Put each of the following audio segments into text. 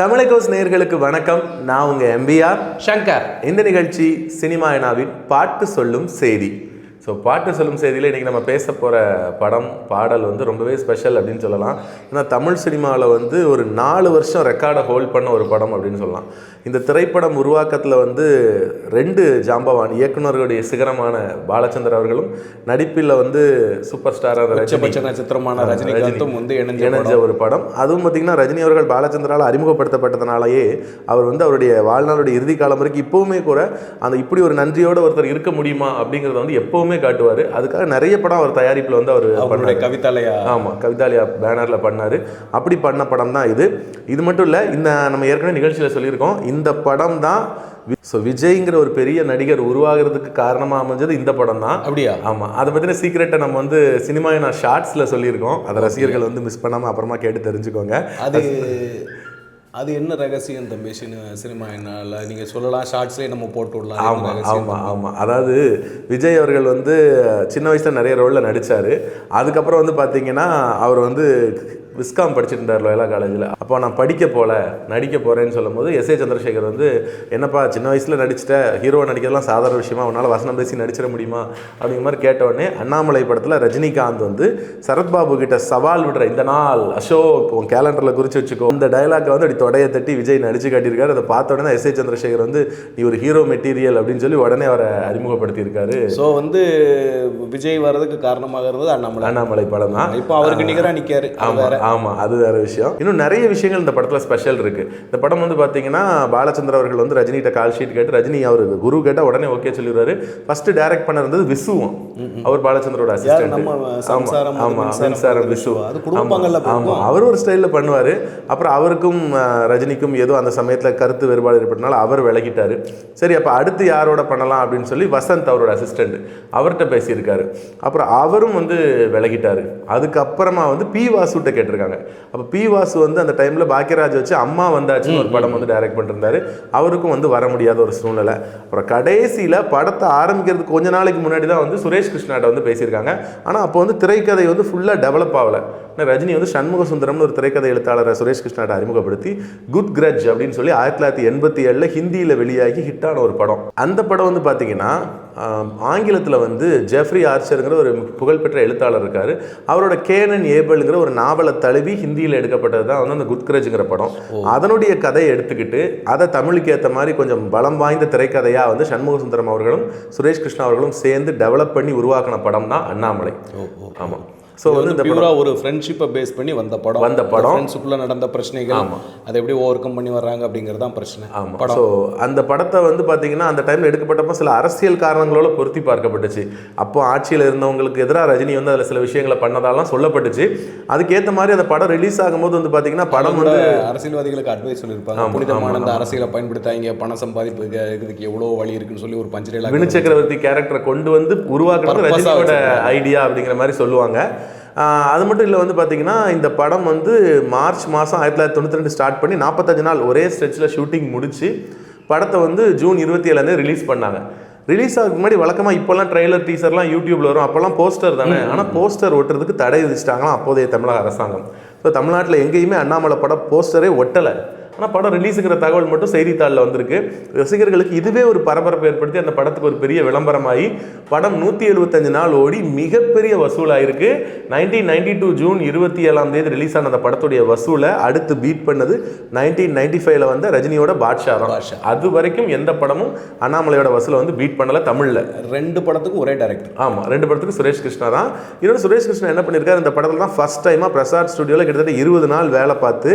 தமிழகோஸ் நேயர்களுக்கு வணக்கம். நான் உங்க எம்பிஆர் சங்கர். இந்த நிகழ்ச்சி சினிமா எனாவின் பாட்டு சொல்லும் செய்தி. ஸோ பாட்டு சொல்லும் செய்தியில் இன்றைக்கி நம்ம பேச போகிற படம் பாடல் வந்து ரொம்பவே ஸ்பெஷல் அப்படின்னு சொல்லலாம். ஏன்னா தமிழ் சினிமாவில் வந்து ஒரு நாலு வருஷம் ரெக்கார்டை ஹோல்ட் பண்ண ஒரு படம் அப்படின்னு சொல்லலாம். இந்த திரைப்படம் உருவாக்கத்தில் வந்து ரெண்டு ஜாம்பவான் இயக்குனர்களுடைய சிகரமான பாலச்சந்தர் அவர்களும் நடிப்பில் வந்து சூப்பர் ஸ்டாரான உச்சபட்ச நட்சத்திரமான ரஜினிகாந்தும் வந்து இணைஞ்ச இணைஞ்ச ஒரு படம். அதுவும் பார்த்தீங்கன்னா ரஜினி அவர்கள் பாலச்சந்திரால் அறிமுகப்படுத்தப்பட்டதுனாலேயே அவர் வந்து அவருடைய வாழ்நாளுடைய இறுதி காலம் வரைக்கும் இப்போவுமே கூட அந்த இப்படி ஒரு நன்றியோட ஒருத்தர் இருக்க முடியுமா அப்படிங்கிறத வந்து எப்போவுமே காட்டுவார். அதுக்காக நிறைய படம் அவர் தயாரிப்பில் வந்து அவர் அவருடைய கவிதாலயா? ஆமாம் கவிதாலயா பேனரில் பண்ணார். அப்படி பண்ண படம் தான் இது. இது மட்டும் இல்லை இந்த நம்ம ஏற்கனவே நிகழ்ச்சியில் சொல்லியிருக்கோம். இந்த படம் தான் ஸோ விஜய்ங்கிற ஒரு பெரிய நடிகர் உருவாகிறதுக்கு காரணமாக அமைஞ்சது இந்த படம் தான். அப்படியா? ஆமாம் அதை பற்றின சீக்கிரட்டை நம்ம வந்து சினிமா நான் ஷார்ட்ஸில் சொல்லியிருக்கோம். அதை ரசிகர்கள் வந்து மிஸ் பண்ணாமல் அப்புறமா கேட்டு தெரிஞ்சுக்கோங்க. அது அது என்ன ரகசியம் தம்பி? சினி சினிமா என்னால? நீங்க சொல்லலாம் ஷார்ட்ஸ்லேயே நம்ம போட்டு விடலாம். ஆமாம்? ஆமாம் ஆமாம் அதாவது விஜய் அவர்கள் வந்து சின்ன வயசில் நிறைய ரோலில் நடித்தார் அதுக்கப்புறம் வந்து பார்த்தீங்கன்னா அவர் வந்து விஸ்காம் படிச்சுட்டு இருந்தார் லோயலா காலேஜில். அப்போ நான் படிக்க போல நடிக்க போகிறேன்னு சொல்லும்போது எஸ் ஏ சந்திரசேகர் வந்து என்னப்பா சின்ன வயசில் நடிச்சிட்ட ஹீரோ நடிக்கிறதுலாம் சாதாரண விஷயமா உன்னால் வசனம் பேசி நடிச்சிட முடியுமா? அப்படிங்கிற மாதிரி கேட்ட உடனே அண்ணாமலை படத்தில் ரஜினிகாந்த் வந்து சரத்பாபு கிட்ட சவால் விடுற இந்த நாள் அசோக் உன் கேலண்டரில் குறித்து வச்சுக்கோ. இந்த டயலாக்கை வந்து அப்படி தொடைய தட்டி விஜய் நடிச்சு காட்டியிருக்காரு. அதை பார்த்த உடனே எஸ் ஏ சந்திரசேகர் வந்து நீ ஒரு ஹீரோ மெட்டீரியல் அப்படின்னு சொல்லி உடனே அவரை அறிமுகப்படுத்தியிருக்காரு. ஸோ வந்து விஜய் வர்றதுக்கு காரணமாக இருந்தது அண்ணாமலை. அண்ணாமலை படம் தான். இப்போ அவருக்கு நிகரா நிக்காரு. அது ஆமா வேற ஆமா அது வேற விஷயம். இன்னும் நிறைய விஷயங்கள் இந்த படத்துல ஸ்பெஷல் இருக்கு. இந்த படம் வந்து பாத்தீங்கன்னா பாலச்சந்திர அவர்கள் வந்து ரஜினிகிட்ட கால் ஷீட் கேட்டு ரஜினி அவர் குரு கேட்டா உடனே ஓகே சொல்லிடுவாரு. ஃபர்ஸ்ட் டைரக்ட் பண்ண இருந்தது விசுவும். அவர் பாலச்சந்திரோட அசிஸ்டன்ட் நம்ம சம்சாரம் அது ஆமா மின்சாரம் மின்சாரம் அது விசு. அது குடும்பங்கள்ல ஆமா, ஆமா. அவர் ஒரு ஸ்டைல்ல பண்ணுவாரு. அப்புறம் அவருக்கும் ரஜினிக்கும் ஏதோ அந்த சமயத்துல கருத்து வேறுபாடு ஏற்பட்டனால அவர் விலகிட்டாரு. சரி அப்ப அடுத்து யாரோட பண்ணலாம் அப்படின்னு சொல்லி வசந்த் அவரோட அசிஸ்டன்ட் அவர்கிட்ட பேசியிருக்காரு. அப்புறம் அவரும் வந்து விலகிட்டாரு. அதுக்கப்புறமா வந்து பி வாசுட்ட கேட்டிருக்காங்க அப்போ பி வாசு வந்து அந்த டைம்ல பாக்கியராஜ் வச்சு அம்மா வந்தாச்சுன்னு ஒரு படம் வந்து டைரக்ட் பண்ணிருந்தாரு. அவருக்கும் வந்து வர முடியாத ஒரு சூழ்நிலை. அப்புறம் கடைசியில படத்தை ஆரம்பிக்கிறதுக்கு கொஞ்ச நாளைக்கு முன்னாடி தான் வந்து சுரேஷ் கிருஷ்ணாட்ட வந்து பேசியிருக்காங்க. ஆனா அப்போ வந்து திரைக்கதை வந்து ஃபுல்லா டெவலப் ஆகல. ஏன்னா ரஜினி வந்து சண்முக சுந்தரம்னு ஒரு திரைக்கதை எழுத்தாளரை சுரேஷ் கிருஷ்ணாட்ட அறிமுகப்படுத்தி குட் கிரட்ஜ் அப்படின்னு சொல்லி ஆயிரத்தி தொள்ளாயிரத்தி எண்பத்தி ஏழில் ஹிந்தியில் வெளியாகி ஹிட்டான ஒரு படம். அந்த படம் வந்து பார்த்தீங்கன்னா ஆங்கிலத்தில் வந்து ஜெஃப்ரி ஆர்ச்சருங்கிற ஒரு புகழ்பெற்ற எழுத்தாளர் இருக்கார். அவரோட கேனன் ஏபல்ங்கிற ஒரு நாவலை தழுவி ஹிந்தியில் எடுக்கப்பட்டது தான் வந்து அந்த குட் கிரட்ஜுங்கிற படம். அதனுடைய கதையை எடுத்துக்கிட்டு அதை தமிழுக்கு ஏற்ற மாதிரி கொஞ்சம் பலம் வாய்ந்த திரைக்கதையாக வந்து சண்முக சுந்தரம் அவர்களும் சுரேஷ் கிருஷ்ணா அவர்களும் சேர்ந்து டெவலப் பண்ணி உருவாக்கின படம் தான் அண்ணாமலை ஆமாம் ஸோ வந்து இந்த பியூரா ஒரு ஃப்ரெண்ட்ஷிப்பை பேஸ் பண்ணி வந்த படம். வந்த படம். ஃப்ரெண்ட்ஷிப்பில் நடந்த பிரச்சனைகள் அதை எப்படி ஓவர் கம் பண்ணி வர்றாங்க அப்படிங்கிறது தான் பிரச்சனை ஆமாம் ஸோ அந்த படத்தை வந்து பார்த்தீங்கன்னா அந்த டைமில் எடுக்கப்பட்டப்போ சில அரசியல் காரணங்களோட பொருத்தி பார்க்கப்பட்டுச்சு. அப்போ ஆட்சியில் இருந்தவங்களுக்கு எதிராக ரஜினி வந்து அதில் சில விஷயங்களை பண்ணதாலாம் சொல்லப்பட்டுச்சு. அதுக்கேற்ற மாதிரி அந்த படம் ரிலீஸ் ஆகும்போது வந்து பார்த்தீங்கன்னா படம் வந்து அரசியல்வாதிகளுக்கு அட்வைஸ் சொல்லியிருப்பாங்க. புனிதமான இந்த அரசியலை பயன்படுத்தாங்க பணம் சம்பாதிப்பு இதுக்கு எவ்வளோ வழி இருக்குன்னு சொல்லி ஒரு பஞ்சரேலா வினு சக்கரவர்த்தி கேரக்டரை கொண்டு வந்து உருவாக்குறது ரஜினியோட. ஐடியா அப்படிங்கிற மாதிரி சொல்லுவாங்க. அது மட்டும் இல்லை வந்து பார்த்தீங்கன்னா இந்த படம் வந்து மார்ச் மாதம் ஆயிரத்தி தொள்ளாயிரத்தி தொண்ணூற்றி ரெண்டு ஸ்டார்ட் பண்ணி நாற்பத்தஞ்சு நாள் ஒரே ஸ்ட்ரெச்சில் ஷூட்டிங் முடிச்சு படத்தை வந்து ஜூன் இருபத்தி ஏழுலேருந்து ரிலீஸ் பண்ணாங்க. ரிலீஸ் ஆகுக்கு முன்னாடி வழக்கமாக இப்போல்லாம் ட்ரெய்லர் டீசர்லாம் யூடியூப்ல வரும். அப்போல்லாம் போஸ்டர் தானே? ஆனால் போஸ்டர் ஒட்டுறதுக்கு தடை விதிச்சிட்டாங்களாம் அப்போதைய தமிழக அரசாங்கம். ஸோ தமிழ்நாட்டில் எங்கேயுமே அண்ணாமலை படம் போஸ்டரே ஒட்டலை. ஆனால் படம் ரிலீஸுங்கிற தகவல் மட்டும் செய்தித்தாளில் வந்திருக்கு. ரசிகர்களுக்கு இதுவே ஒரு பரபரப்பு ஏற்படுத்தி அந்த படத்துக்கு ஒரு பெரிய விளம்பரமாகி படம் நூற்றி எழுபத்தஞ்சு நாள் ஓடி மிகப்பெரிய வசூலாயிருக்கு. நைன்டீன் நைன்டி டூ ஜூன் இருபத்தி ஏழாம் தேதி ரிலீஸ் ஆன அந்த படத்துடைய வசூலை அடுத்து பீட் பண்ணது நைன்டீன் நைன்டி ஃபைவ்ல வந்த ரஜினியோட பாட்ஷா தான். அது வரைக்கும் எந்த படமும் அண்ணாமலையோட வசூலை வந்து பீட் பண்ணல தமிழில். ரெண்டு படத்துக்கும் ஒரே டைரக்டர் ஆமாம் ரெண்டு படத்துக்கு சுரேஷ் கிருஷ்ணா தான். இன்னொரு சுரேஷ் கிருஷ்ணா என்ன பண்ணியிருக்காரு? இந்த படத்தில் தான் ஃபர்ஸ்ட் டைமாக பிரசாத் ஸ்டுடியோவில் கிட்டத்தட்ட இருபது நாள் வேலை பார்த்து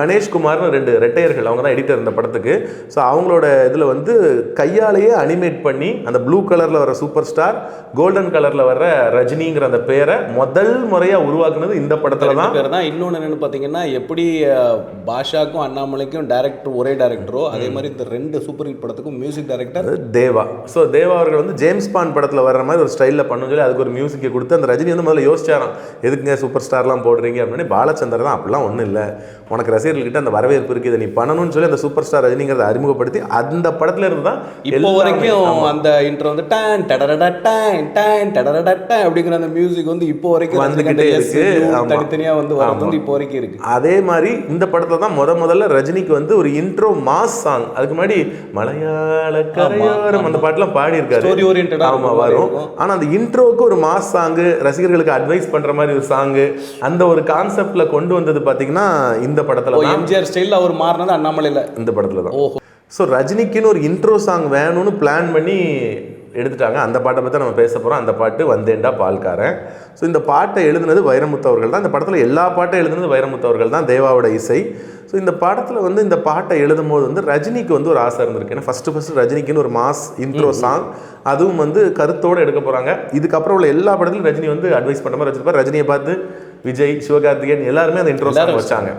கணேஷ்குமார்னு ரெண்டு ரெட்டையர்கள் அவங்க தான் எடிட்டர் இந்த படத்துக்கு. ஸோ அவங்களோட இதில் வந்து கையாலேயே அனிமேட் பண்ணி அந்த ப்ளூ கலரில் வர சூப்பர் ஸ்டார் கோல்டன் கலரில் வர ரஜினிங்கிற அந்த பேரை முதல் முறையாக உருவாக்குனது இந்த படத்தில் தான். பேர் தான். இன்னொன்று என்னன்னு பார்த்தீங்கன்னா எப்படி பாஷாக்கும் அண்ணாமலைக்கும் டைரக்டர் ஒரே டைரக்டரோ அதே மாதிரி இந்த ரெண்டு சூப்பர் ஹிட் படத்துக்கும் music director Deva. So Deva அவர்கள் வந்து ஜேம்ஸ் பான் படத்தில் வர்ற மாதிரி ஒரு ஸ்டைலில் பண்ணு சொல்லி அதுக்கு ஒரு மியூசிக்கை கொடுத்து அந்த ரஜினி வந்து முதல்ல யோசிச்சாராம் எதுக்குங்க சூப்பர் ஸ்டார்லாம் போடுறீங்க? அப்படின்னு. பாலச்சந்தர் தான் அப்படிலாம் ஒன்றும் இல்லை. உனக்கு ரசிகர்கள்கிட்ட அந்த வரவேற்பு இருக்குது இதை நீ பண்ணணும்னு சொல்லி அந்த சூப்பர் ஸ்டார் ரஜினிங்கிறத அறிமுகப்படுத்தி அந்த படத்துல இருந்து தான் இப்போ வரைக்கும் அந்த இன்ட்ரோ வந்து டான் டடரடா டான் டான் டடரடா டான் அப்படிங்கிற அந்த மியூசிக் வந்து இப்போ வரைக்கும் வந்துகிட்டே இருக்கு. yes, you ஆமா. தனித்தனியா வந்து வந்து இப்போ வரைக்கும் இருக்கு. அதே மாதிரி இந்த படத்துல தான் முத முதல்ல ரஜினிக்கு வந்து ஒரு இன்ட்ரோ மாஸ் சாங் அதுக்கு முன்னாடி மலையாள கரையோரம் அந்த பாட்டுலாம் பாடி இருக்காரு ஆமா வரும். ஆனா அந்த இன்ட்ரோவுக்கு ஒரு மாஸ் சாங்கு ரசிகர்களுக்கு அட்வைஸ் பண்ற மாதிரி ஒரு சாங்கு அந்த ஒரு கான்செப்ட்ல கொண்டு வந்தது பாத்தீங்கன்னா இந்த படத்துல எம்ஜிஆர் ஸ்டைல்ல அவர் மாறினது அண்ணாமலையில. இந்த படத்துல தான் ஓஹோ. ஸோ ரஜினிக்குன்னு ஒரு இன்ட்ரோ சாங் வேணும்னு பிளான் பண்ணி எடுத்துட்டாங்க. அந்த பாட்டை பற்றி நம்ம பேச போகிறோம் அந்த பாட்டு வந்தேன்டா பால்காரன். ஸோ இந்த பாட்டை எழுதுனது வைரமுத்து அவர்கள் தான். இந்த படத்தில் எல்லா பாட்டும் எழுதுனது வைரமுத்து அவர்கள் தான். தேவாவோட இசை. ஸோ இந்த படத்தில் வந்து இந்த பாட்டை எழுதும் போது வந்து ரஜினிக்கு வந்து ஒரு ஆசை இருந்திருக்கு. ஏன்னா ஃபஸ்ட்டு ஃபஸ்ட்டு ரஜினிக்குன்னு ஒரு மாஸ் இன்ட்ரோ சாங் அதுவும் வந்து கருத்தோடு எடுக்க போகிறாங்க இதுக்கப்புறம் உள்ள எல்லா படத்துலையும் ரஜினி வந்து அட்வைஸ் பண்ணுற மாதிரி வச்சிருப்பார். ரஜினியை பார்த்து விஜய் சிவகார்த்திகேயன் எல்லாருமே அந்த இன்ட்ரோ சாங் வச்சாங்க.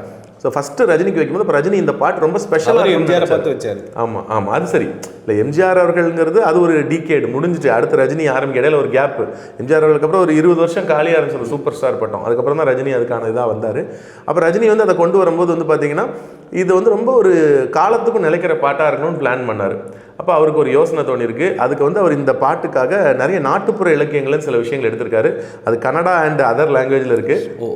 ஸோ ஃபஸ்ட்டு ரஜினிக்கு வைக்கும்போது இப்போ ரஜினி இந்த பாட்டு ரொம்ப ஸ்பெஷலாக எம்ஜிஆரை பார்த்து வச்சாரு. ஆமா ஆமா. அது சரி. இல்லை எம்ஜிஆர் அவர்கள்ங்கிறது அது ஒரு டீகேடு முடிஞ்சிட்டு அடுத்து ரஜினி ஆரம்பிக்க இடையில ஒரு கேப் எம்ஜிஆர் அவர்களுக்கு அப்புறம் ஒரு இருபது வருஷம் காலியாக இருந்துச்சு சூப்பர் ஸ்டார் பட்டம். அதுக்கப்புறம் தான் ரஜினி அதுக்கான இதாக வந்தார். அப்போ ரஜினி வந்து அதை கொண்டு வரும்போது வந்து பார்த்தீங்கன்னா இது வந்து ரொம்ப ஒரு காலத்துக்கும் நிலைக்கிற பாட்டாக இருக்கணும்னு பிளான் பண்ணார். அப்போ அவருக்கு ஒரு யோசனை தோணிருக்கு அதுக்கு வந்து அவர் இந்த பாட்டுக்காக நிறைய நாட்டுப்புற இலக்கியங்கள்னு சில விஷயங்கள் எடுத்திருக்காரு. அது கன்னடா அண்ட் அதர் லாங்குவேஜில் இருக்குது ஓ.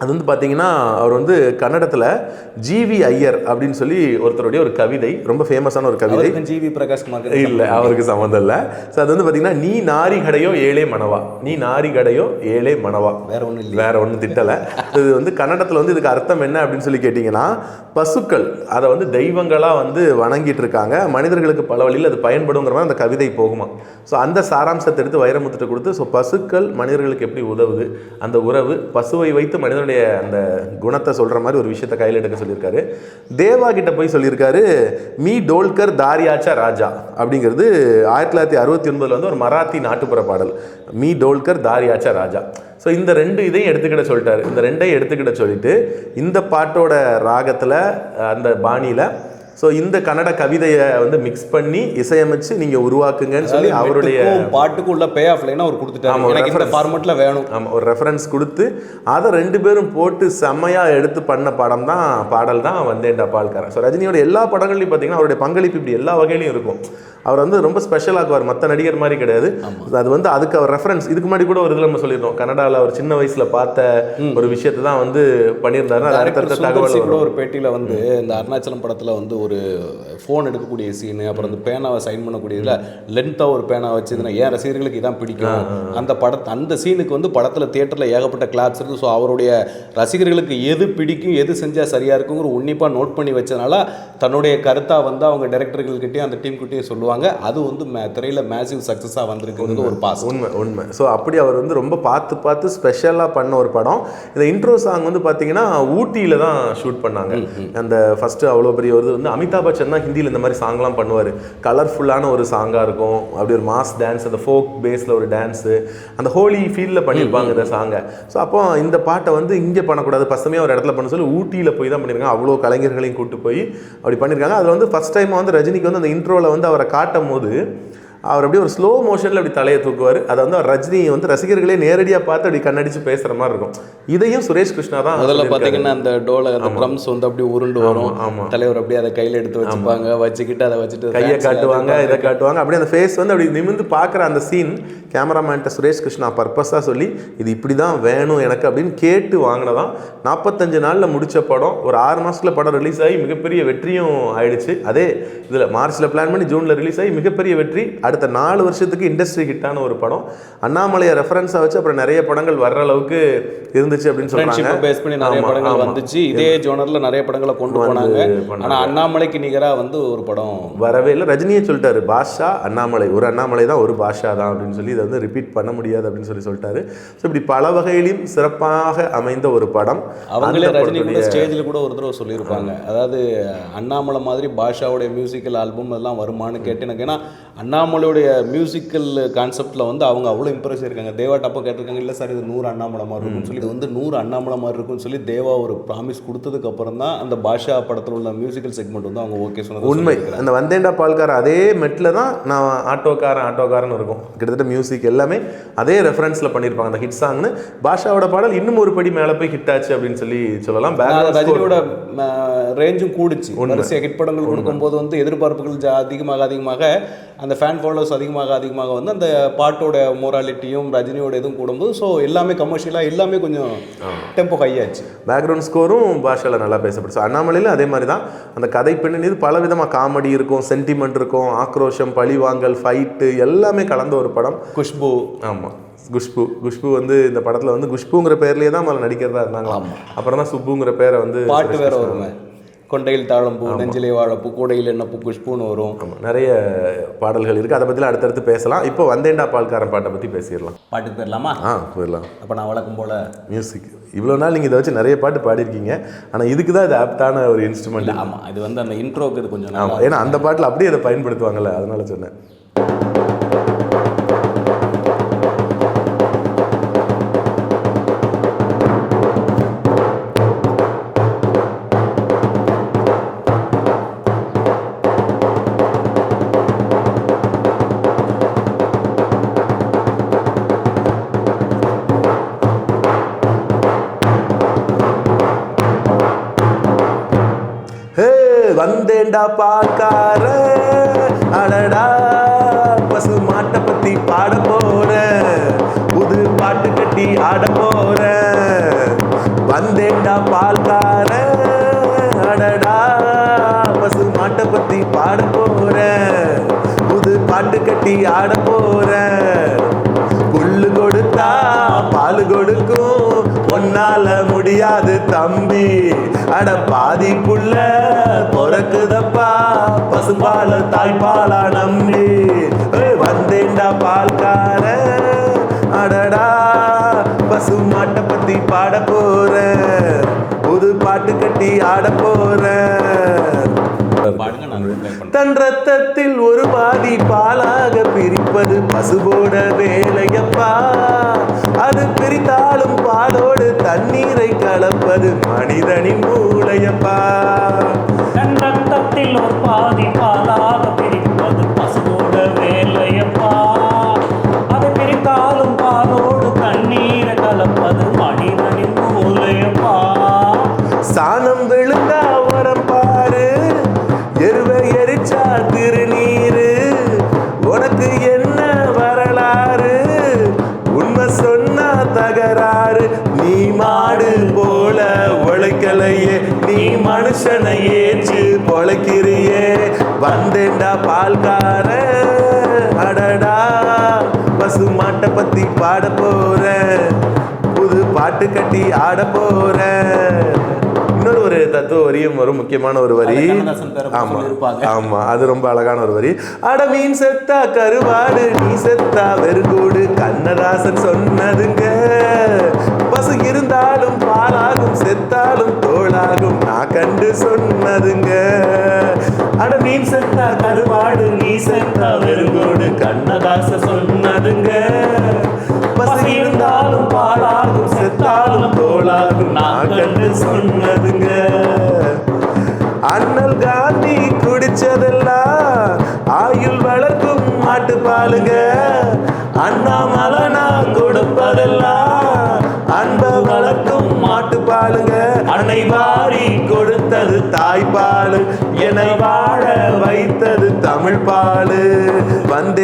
அது வந்து பார்த்தீங்கன்னா அவர் வந்து கன்னடத்தில் ஜிவி ஐயர் அப்படின்னு சொல்லி ஒருத்தருடைய ஒரு கவிதை ரொம்ப ஃபேமஸான ஒரு கவிதை. ஜிவி பிரகாஷ் குமார் இல்லை அவருக்கு சம்மந்தம் இல்லை. ஸோ அது வந்து பார்த்தீங்கன்னா நீ நாரி கடையோ ஏழே மணவா? நீ நாரி கடையோ ஏழே மணவா? வேற ஒண்ணும் இல்லையா. வேற ஒன்றும் திட்டலை. இது வந்து கன்னடத்தில் வந்து இதுக்கு அர்த்தம் என்ன அப்படின்னு சொல்லி கேட்டிங்கன்னா பசுக்கள் அதை வந்து தெய்வங்களாக வந்து வணங்கிட்டு இருக்காங்க. மனிதர்களுக்கு பல வழியில் அது பயன்படுங்கிற மாதிரி அந்த கவிதை போகுமா? ஸோ அந்த சாராம்சத்தை எடுத்து வைரமுத்துட்டு கொடுத்து ஸோ பசுக்கள் மனிதர்களுக்கு எப்படி உதவுது? அந்த உறவு பசுவை வைத்து மனிதனுடைய அந்த குணத்தை சொல்கிற மாதிரி ஒரு விஷயத்தை கையில் எடுக்க சொல்லியிருக்காரு. தேவா கிட்ட போய் சொல்லியிருக்காரு மீ டோல்கர் தாரியாச்சா ராஜா? அப்படிங்கிறது ஆயிரத்தி தொள்ளாயிரத்தி அறுபத்தி ஒன்பதில் வந்து ஒரு மராத்தி நாட்டுப்புற பாடல். மீ டோல்கர் தாரியாச்சா ராஜா? ஸோ இந்த ரெண்டு இதையும் எடுத்துக்கிட சொல்லிட்டாரு. இந்த ரெண்டையும் எடுத்துக்கிட சொல்லிட்டு இந்த பாட்டோட ராகத்தில் அந்த பாணியில் ஸோ இந்த கன்னட கவிதையை வந்து மிக்ஸ் பண்ணி இசையமைச்சு நீங்கள் உருவாக்குங்கன்னு சொல்லி அவருடைய பாட்டுக்கும் உள்ள பே ஆஃப் லைனா அவர் ஒரு எனக்கு இந்த. ஃபார்மெட்ல வேணும். ஆமாம் ஒரு ரெஃபரன்ஸ் கொடுத்து அதை ரெண்டு பேரும் போட்டு செம்மையாக எடுத்து பண்ண படம் தான் பாடல் தான் வந்தேன்டா பால்காரன் ஸோ ரஜினியோட எல்லா படங்கள்லையும் பார்த்தீங்கன்னா அவருடைய பங்களிப்பு இப்படி எல்லா வகையிலையும் இருக்கும். அவர் வந்து ரொம்ப ஸ்பெஷலாக்குவார் மற்ற நடிகர் மாதிரி கிடையாது. அது வந்து அதுக்கு அவர் ரெஃபரன்ஸ் இதுக்கு முன்னாடி கூட ஒரு இதில் நம்ம சொல்லியிருந்தோம் கனடாவில் அவர் சின்ன வயசில் பார்த்த ஒரு விஷயத்தை தான் வந்து பண்ணியிருந்தாரு அது அடுத்தடுத்த தகவல் ஒரு பேட்டியில வந்து இந்த அருணாச்சலம் படத்துல வந்து ஒரு ஃபோன் எடுக்கக்கூடிய சீனு அப்புறம் அந்த பேனாவை சைன் பண்ணக்கூடியதுல லென்த்தா ஒரு பேனா வச்சதுன்னா ஏன் ரசிகர்களுக்கு இதான் பிடிக்கும்? அந்த படத்தை அந்த சீனுக்கு வந்து படத்துல தியேட்டர்ல ஏகப்பட்ட கிளாப்ஸ் இருக்கு. ஸோ அவருடைய ரசிகர்களுக்கு எது பிடிக்கும் எது செஞ்சா சரியா இருக்குங்கிற உன்னிப்பா நோட் பண்ணி வச்சனால தன்னுடைய கருத்தா வந்து அவங்க டைரக்டர்கள்கிட்டயும் அந்த டீம் கிட்டயும் சொல்லுவாங்க. அது வந்து மே- திரையில மேசிவ் சக்சஸா வந்திருக்குங்கிறது ஒரு பாஸ் உண்மை உண்மை. ஸோ அப்படி அவர் வந்து ரொம்ப பார்த்து பார்த்து ஸ்பெஷலாக பண்ண ஒரு படம். இந்த இன்ட்ரோ சாங் வந்து பார்த்தீங்கன்னா ஊட்டியில் தான் ஷூட் பண்ணாங்க. அந்த ஃபஸ்ட்டு அவ்வளோ பெரிய இது வந்து அமிதாப் பச்சன் தான் ஹிந்தியில் இந்த மாதிரி சாங்லாம் பண்ணுவார். கலர்ஃபுல்லான ஒரு சாங்காக இருக்கும். அப்படி ஒரு மாஸ் டான்ஸ் அந்த ஃபோக் பேஸில் ஒரு டான்ஸு அந்த ஹோலி ஃபீல்டில் பண்ணியிருப்பாங்க இந்த சாங்கை ஸோ அப்போ இந்த பாட்டை வந்து இங்கே பண்ணக்கூடாது பசமையாக ஒரு இடத்துல பண்ண சொல்லி ஊட்டியில் போய் தான் பண்ணியிருக்காங்க அவ்வளோ கலைஞர்களையும் கூட்டு போய் அப்படி பண்ணியிருக்காங்க அதில் வந்து ஃபஸ்ட் டைம் வந்து ரஜினிக்கு வந்து அந்த இன்ட்ரோவில் வந்து அவரை காட்டும் போது அவர் அப்படியே ஒரு ஸ்லோ மோஷனில் அப்படி தலையை தூக்குவார். அதை வந்து அவர் ரஜினி வந்து ரசிகர்களே நேரடியாக பார்த்து அப்படி கண்ணடிச்சு பேசுகிற மாதிரி இருக்கும். இதையும் சுரேஷ் கிருஷ்ணா தான் சொல்லியிருக்காரு. பாத்தீங்கன்னா அந்த டோல அந்த ட்ரம்ஸ் வந்து அப்படியே உருண்டு வரும். ஆமா. தலைவர் அப்படியே அதை கையில எடுத்து வச்சுப்பாங்க வச்சுக்கிட்டு அதை வச்சுட்டு கையை காட்டுவாங்க இதை காட்டுவாங்க. அப்படியே அந்த ஃபேஸ் வந்து அப்படி நிமிர்ந்து பார்க்குற அந்த சீன் கேமராமேன்ட்ட சுரேஷ் கிருஷ்ணா பர்பஸாக சொல்லி இது இப்படி தான் வேணும் எனக்கு அப்படின்னு கேட்டு வாங்கினதான். நாற்பத்தஞ்சு நாளில் முடிச்ச படம் ஒரு ஆறு மாதத்தில் படம் ரிலீஸ் ஆகி மிகப்பெரிய வெற்றியும் ஆயிடுச்சு. அதே இதில் மார்ச்சில் பிளான் பண்ணி ஜூனில் ரிலீஸ் ஆகி மிகப்பெரிய வெற்றி அடுத்த நாலு வருஷத்துக்கு இண்டஸ்ட்ரி ஹிட்டான ஒரு படம். அண்ணாமலையை ரெஃபரன்ஸாக வச்சு அப்புறம் நிறைய படங்கள் வர்ற அளவுக்கு இருந்துச்சு அப்படின்னு சொல்கிறாங்க பேஸ் பண்ணி நிறைய படங்கள். வந்துச்சு. இதே ஜோனர்ல நிறைய படங்களை கொண்டு போனாங்க. பண்ணாங்க. ஆனா அண்ணாமலைக்கு நிகரா வந்து ஒரு படம். வரவே இல்லை. ரஜினியே சொல்லிட்டாரு பாஷா அண்ணாமலை. ஒரு அண்ணாமலை தான் ஒரு பாஷா தான் அப்படின்னு சொல்லி இதை வந்து ரிப்பீட் பண்ண முடியாது அப்படின்னு சொல்லி சொல்லிட்டாரு. ஸோ இப்படி பல வகையிலும் சிறப்பாக அமைந்த ஒரு படம். அவங்களே ரஜினி கூட ஸ்டேஜில் கூட ஒரு தடவை சொல்லியிருப்பாங்க. அதாவது அண்ணாமலை மாதிரி பாஷாவுடைய மியூசிக்கல் ஆல்பம் அதெல்லாம் வருமான்னு கேட்டு எனக்கு ஏன்னா அண்ணாமலை அண்ணாமலையுடைய மியூசிக்கல் கான்செப்டில் வந்து அவங்க அவ்வளோ இம்ப்ரெஸ் இருக்காங்க தேவா டப்போ கேட்டிருக்காங்க இல்லை சார் இது நூறு அண்ணாமலை மாதிரி இருக்கும்னு சொல்லி. இது வந்து நூறு அண்ணாமலை மாதிரி இருக்கும்னு சொல்லி தேவா ஒரு ப்ராமிஸ் கொடுத்ததுக்கு அப்புறம் தான் அந்த பாஷா படத்தில் உள்ள மியூசிக்கல் செக்மெண்ட் வந்து அவங்க ஓகே சொன்னது உண்மை. அந்த வந்தேண்டா பால்கார அதே மெட்டில் தான் நான் ஆட்டோக்காரன் ஆட்டோக்காரன் இருக்கும். கிட்டத்தட்ட மியூசிக் எல்லாமே அதே ரெஃபரன்ஸில் பண்ணியிருப்பாங்க அந்த ஹிட் சாங்னு பாஷாவோட பாடல் இன்னும் ஒரு படி மேலே போய் ஹிட் ஆச்சு அப்படின்னு சொல்லி சொல்லலாம். ரஜினியோட ரேஞ்சும் கூடுச்சு. வரிசையாக ஹிட் படங்கள் கொடுக்கும்போது வந்து எதிர்பார்ப்புகள் அதிகமாக அதிகமாக அந்த ஃபேன் ஃபாலோவர்ஸ் அதிகமாக அதிகமாக வந்து அந்த பாட்டோட மொராலிட்டியும் ரஜினியோட இதுவும் கூடும்போது ஸோ எல்லாமே கமர்ஷியலாக எல்லாமே கொஞ்சம் டெம்போ ஹை ஆச்சு. பேக்ரவுண்ட் ஸ்கோரும் பாஷாவில் நல்லா பேசப்படுச்சு அண்ணாமலையிலும் அதே மாதிரி தான். அந்த கதை பின்னணி பல விதமாக காமெடி இருக்கும் சென்டிமெண்ட் இருக்கும் ஆக்ரோஷம் பழிவாங்கல் ஃபைட்டு எல்லாமே கலந்த ஒரு படம். குஷ்பு. ஆமாம் குஷ்பு. குஷ்பு வந்து இந்த படத்தில் வந்து குஷ்புங்கிற பேர்லேயே தான் முதல்ல நடிக்கிறதா இருந்தாங்களாம் அப்புறம் தான் சுப்புங்கிற பேரை வந்து பாட்டு வேற வருமே. கொண்டையில் தாழம்பூ நெஞ்சிலே வாழப்பூ கூடையில் என்ன பூ குஷ்புன்னு வரும். ஆமாம் நிறைய பாடல்கள் இருக்குது அதை பற்றிலாம் அடுத்தடுத்து பேசலாம். இப்போ வந்தேண்டா பால்காரன் பாட்டை பற்றி பேசிடலாம். பாட்டுக்கு போயிடலாமா? ஆ போயிடலாம். அப்போ நான் வழக்கம் போல் மியூசிக் இவ்வளோ நாள் நீங்கள் இதை வச்சு நிறைய பாட்டு பாடியிருக்கீங்க. ஆனால் இதுக்கு தான் இது ஆப்டான ஒரு இன்ஸ்ட்ருமெண்ட் ஆமாம் இது வந்து அந்த இன்ட்ரோக்கு இது கொஞ்சம் ஏன்னா அந்த பாட்டில் அப்படியே அதை பயன்படுத்துவாங்கல்ல. அதனால சொன்னேன். வந்தேண்டா பார்க்கார அடடா பசு மாட்டை பத்தி பாட போற. புது பாட்டு கட்டி ஆட போற. வந்தேண்டா பால்கார அடடா பசு மாட்டை பத்தி பாட போற. புது பாட்டு கட்டி ஆட போற. உன்னால முடியாது தம்பி. அட பாதிப்புள்ள பிறக்குதப்பா. பசுபால தாய்ப்பாலா நம்பி. வந்தேண்டா பால்கார. அடடா பசு மாட்டை பத்தி பாட போற. புது பாட்டு கட்டி ஆட போற. பாடுங்க தன் ரத்தத்தில் ஒரு பாதி பாலாக பிரிப்பது பசுபோட வேலையப்பா. அது பிரித்தாலும் பாலோடு தண்ணீரை கலப்பது மனிதனின் மூளையப்பா. மாட்டை பத்தி பாட போறேன் புது பாட்டு கட்டி ஆட போறேன் இன்னொரு ஒரு தத்துவ வரியும் வரும் முக்கியமான ஒரு வரி. ஆமா. ஆமா அது ரொம்ப அழகான ஒரு வரி. அட மீன் செத்தா கருவாடு நீ செத்தா வெறுகூடு கண்ணதாசன் சொன்னதுங்க. பசு இருந்தாலும் பாலாகும் செத்தாலும் தோளாகும் நான் கண்டு சொன்னதுங்க. அட மீன் செத்தா கருவாடு நீ செத்தா வெறுங்கோடு. கண்ணதாச சொன்னதுங்க.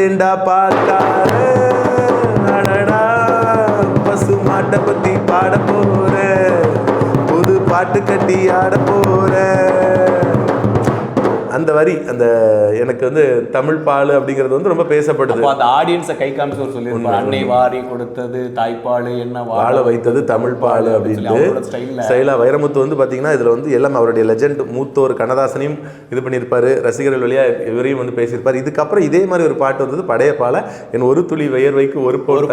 வந்தேண்டா பார்த்தாரு? அடடா பசு மாட்டை பத்தி பாட போற. புது பாட்டு கட்டி ஆட போற. அந்த வரி அந்த எனக்கு வந்து தமிழ் பால் அப்படிங்கிறது வந்து ரொம்ப பேசப்படுது அந்த ஆடியன்ஸை கை காமிச்சு ஒரு சொல்லியிருப்பார். அன்னை வாரி கொடுத்தது தாய்ப்பால் என்ன வாழ வைத்தது தமிழ் பால் அப்படின்ட்டு ஸ்டைலா வைரமுத்து வந்து பாத்தீங்கன்னா இதுல வந்து எல்லாம் அவருடைய லெஜெண்ட் மூத்தோர் கண்ணதாசனையும் இது பண்ணியிருப்பாரு. ரசிகர்கள் வழியா இவரையும் வந்து பேசியிருப்பாரு. இதுக்கப்புறம் இதே மாதிரி ஒரு பாட்டு வந்தது படையப்பால என் ஒரு துளி வியர்வைக்கு ஒரு போல்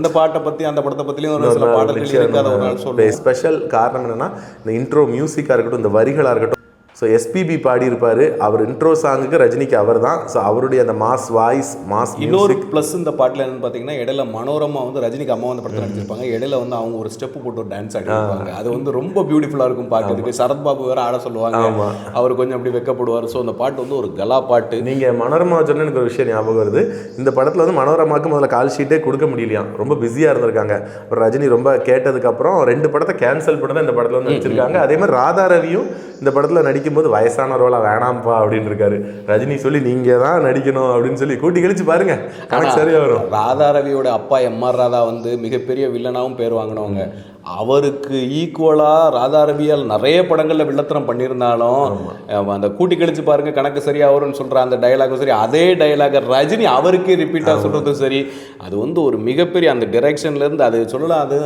அந்த பாட்டை பத்தி அந்த படத்தை பத்தியும் ஒரு சில பாடல்கள் ஸ்பெஷல் காரணம் என்னன்னா இந்த இன்ட்ரோ மியூசிக்காக இருக்கட்டும் இந்த வரிகளாக இருக்கட்டும் ஸோ எஸ்பிபி பாடியிருப்பார். அவர் இன்ட்ரோ சாங்குக்கு ரஜினிக்கு அவர் தான் ஸோ அவருடைய அந்த மாஸ் வாய்ஸ் மாஸ் இன்னொரு ப்ளஸ் இந்த பாட்டில் என்னன்னு பார்த்தீங்கன்னா இடையில மனோரமா வந்து ரஜினிக்கு அம்மா வந்து படத்தில் நடிச்சிருப்பாங்க. இடையில வந்து அவங்க ஒரு ஸ்டெப் போட்டு ஒரு டான்ஸ் ஆடிருப்பாங்க. அது வந்து ரொம்ப பியூட்டிஃபுல்லாக இருக்கும் பார்க்கறதுக்கு சரத்பாபு வேற ஆட சொல்லுவாங்க. அவர் கொஞ்சம் அப்படி வெக்கப்படுவார். ஸோ அந்த பாட்டு வந்து ஒரு கலா பாட்டு. நீங்கள் மனோரமா சொன்ன எனக்கு ஒரு விஷயம் ஞாபகம் வருது. இந்த படத்தில் வந்து மனோரமாக்கு முதல்ல கால் ஷீட்டே கொடுக்க முடியலையாம் ரொம்ப பிஸியாக இருந்திருக்காங்க. அப்புறம் ரஜினி ரொம்ப கேட்டதுக்கப்புறம் ரெண்டு படத்தை கேன்சல் பண்ணி தான் இந்த படத்தில் வந்து நடிச்சிருக்காங்க. அதே மாதிரி ராதா ரவியும் இந்த படத்தில் நடிக்கும்போது வயசான ரோலா வேணாம்ப்பா அப்படின்னு இருக்காரு. ரஜினி சொல்லி நீங்கள் தான் நடிக்கணும் அப்படின்னு சொல்லி கூட்டி கழிச்சு பாருங்க. கணக்கு சரியா வரும். ராதா ரவியோட அப்பா எம்ஆர் ராதா வந்து மிகப்பெரிய வில்லனாவும் பேர் வாங்கினவங்க. அவருக்கு ஈக்குவலாக ராதா ரவியால் நிறைய படங்களில் வில்லத்தனம் பண்ணியிருந்தாலும் அந்த கூட்டி கழிச்சு பாருங்க கணக்கு சரியா வரும்னு சொல்ற அந்த டயலாகும் சரி அதே டயலாக ரஜினி அவருக்கே ரிப்பீட்டாக சொல்றதும் சரி. அது வந்து ஒரு மிகப்பெரிய அந்த டிரெக்ஷன்ல இருந்து அது சொல்லலாம் அது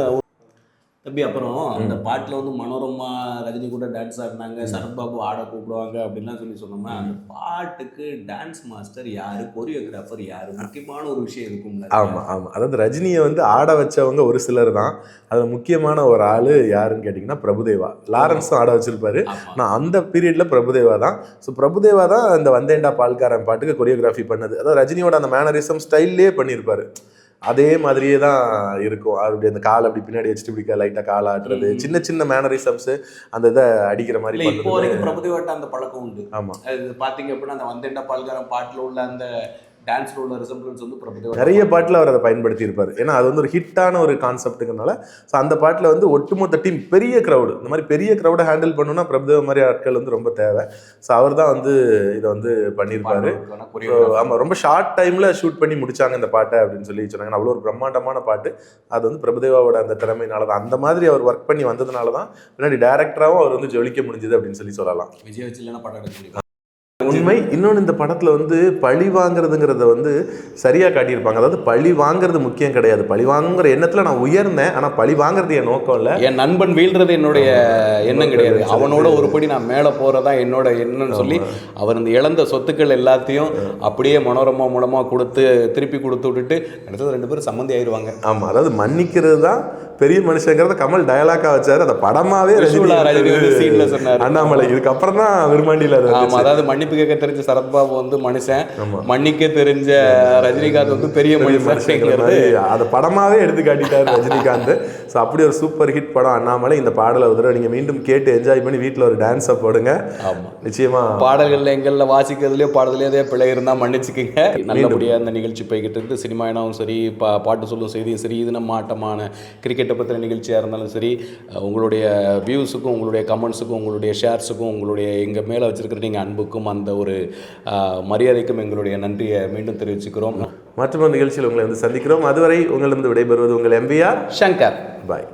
தம்பி அப்புறம் அந்த பாட்டில் வந்து மனோரமா ரஜினி கூட டான்ஸ் ஆடினாங்க சரத்பாபு ஆட கூப்பிடுவாங்க அப்படின்லாம் சொல்லி சொன்னோம்னா அந்த பாட்டுக்கு டான்ஸ் மாஸ்டர் யாரு கொரியோகிராஃபர் யாரு? முக்கியமான ஒரு விஷயம் இருக்கும்ல. ஆமாம் ஆமாம் அதாவது ரஜினியை வந்து ஆட வச்சவங்க ஒரு சிலர் தான். அதில் முக்கியமான ஒரு ஆள் யாருன்னு கேட்டிங்கன்னா பிரபுதேவா. லாரன்ஸும் ஆட வச்சிருப்பாரு. நான் அந்த பீரியடில் பிரபுதேவா தான். ஸோ பிரபுதேவா தான் இந்த வந்தேண்டா பால்காரன் பாட்டுக்கு கொரியோகிராஃபி பண்ணது. அதாவது ரஜினியோட அந்த மேனரிசம் ஸ்டைல்லே பண்ணியிருப்பாரு. அதே மாதிரியே தான் இருக்கும். அவருடைய அந்த கால் அப்படி பின்னாடி வச்சுட்டு இப்படி லைட்டாக கால் ஆட்டுறது. சின்ன சின்ன மேனரிசம்ஸ் அந்த இதை அடிக்கிற மாதிரி இப்போ வரைக்கும் பிரபுதேவாட்ட அந்த பழக்கம் உண்டு. ஆமாம் அது பாத்தீங்க அப்படின்னா அந்த வந்தேண்டா பால்காரன் பாட்டுல உள்ள அந்த டான்ஸ்ல உள்ள ரிசம்பிளன்ஸ் வந்து பிரபுதேவா நிறைய பாட்டில் அவர் அதை பயன்படுத்தி இருப்பார் ஏன்னா அது வந்து ஒரு ஹிட்டான ஒரு கான்செப்ட்டுங்கிறனால ஸோ அந்த பாட்டில் வந்து ஒட்டுமொத்த டீம் பெரிய க்ரௌடு இந்த மாதிரி பெரிய க்ரௌடை ஹேண்டில் பண்ணணும்னா பிரபுதேவ மாதிரி ஆட்கள் வந்து ரொம்ப தேவை. ஸோ அவர் தான் வந்து இதை வந்து பண்ணியிருப்பாரு. ஆமாம் ரொம்ப ஷார்ட் டைமில் ஷூட் பண்ணி முடிச்சாங்க இந்த பாட்டை அப்படின்னு சொல்லி சொன்னாங்க. அவ்வளோ ஒரு பிரம்மாண்டமான பாட்டு. அது வந்து பிரபுதேவாவோட அந்த திறமையினால தான். அந்த மாதிரி அவர் ஒர்க் பண்ணி வந்ததுனால தான் பின்னாடி டேரக்டராகவும் அவர் வந்து ஜொலிக்க முடிஞ்சது அப்படின்னு சொல்லி சொல்லலாம். விஜய் வச்சு இல்லைன்னா முடியும் உண்மை. இன்னொன்று இந்த படத்தில் வந்து பழி வாங்குறதுங்கிறத வந்து சரியாக காட்டியிருப்பாங்க. அதாவது பழி வாங்குறது முக்கியம் கிடையாது. பழி வாங்குற எண்ணத்தில் நான் உயர்ந்தேன் ஆனால் பழி வாங்குறது என் நோக்கம் இல்லை. என் நண்பன் வீழ்றது என்னுடைய எண்ணம் கிடையாது. அவனோட ஒருபடி நான் மேலே போறதா என்னோட எண்ணம்னு சொல்லி அவர் இந்த இழந்த சொத்துக்கள் எல்லாத்தையும் அப்படியே மனோரமா மூலமா கொடுத்து திருப்பி கொடுத்து விட்டுட்டு அடுத்தது ரெண்டு பேரும் சம்மந்தி ஆயிருவாங்க. ஆமாம் அதாவது மன்னிக்கிறது தான் பெரிய மனுஷங்கிறத கமல் டயலாக்கா வச்சாரு. அதை படமாவே. அண்ணாமலை. இதுக்கப்புறம் தான் விரும்மாண்டியில் அது. அதாவது மன்னிப்பு கேட்க தெரிஞ்ச சரத்பாபு வந்து மனுஷன். மன்னிக்க தெரிஞ்ச ரஜினிகாந்த் வந்து பெரிய மனுஷன் அதை படமாவே எடுத்து காட்டிட்டாரு ரஜினிகாந்த். ஸோ அப்படி ஒரு சூப்பர் ஹிட் படம் அண்ணாமலை. இந்த பாடலை ஒரு நீங்கள் மீண்டும் கேட்டு என்ஜாய் பண்ணி வீட்டில் ஒரு டான்ஸை போடுங்க. நிச்சயமா. பாடல்கள்ல எங்கள்ல வாசிக்கிறதுலயோ பாடுறதுலயோ ஏதோ பிழை இருந்தா மன்னிச்சுக்கங்க. நல்லபடியா அந்த நிகழ்ச்சி போய்கிட்டு இருக்கு. சினிமா இனமும் சரி பா பாட்டு சொல்லும் செய்தியும் சரி இது நம்ம ஆட்டமான கிரிக்கெட்டை பற்றின நிகழ்ச்சியாக இருந்தாலும் சரி உங்களுடைய வியூஸுக்கும் உங்களுடைய கமெண்ட்ஸுக்கும் உங்களுடைய ஷேர்ஸுக்கும் உங்களுடைய எங்கள் மேலே வச்சிருக்கிற நீங்கள் அன்புக்கும் அந்த ஒரு மரியாதைக்கும் எங்களுடைய நன்றியை மீண்டும் தெரிவிச்சுக்கிறோம். மற்றொரு நிகழ்ச்சியில் உங்களை வந்து சந்திக்கிறோம். அதுவரை உங்களிடம் விடைபெறுவது உங்கள் எம்பிஆர் சங்கர். பாய்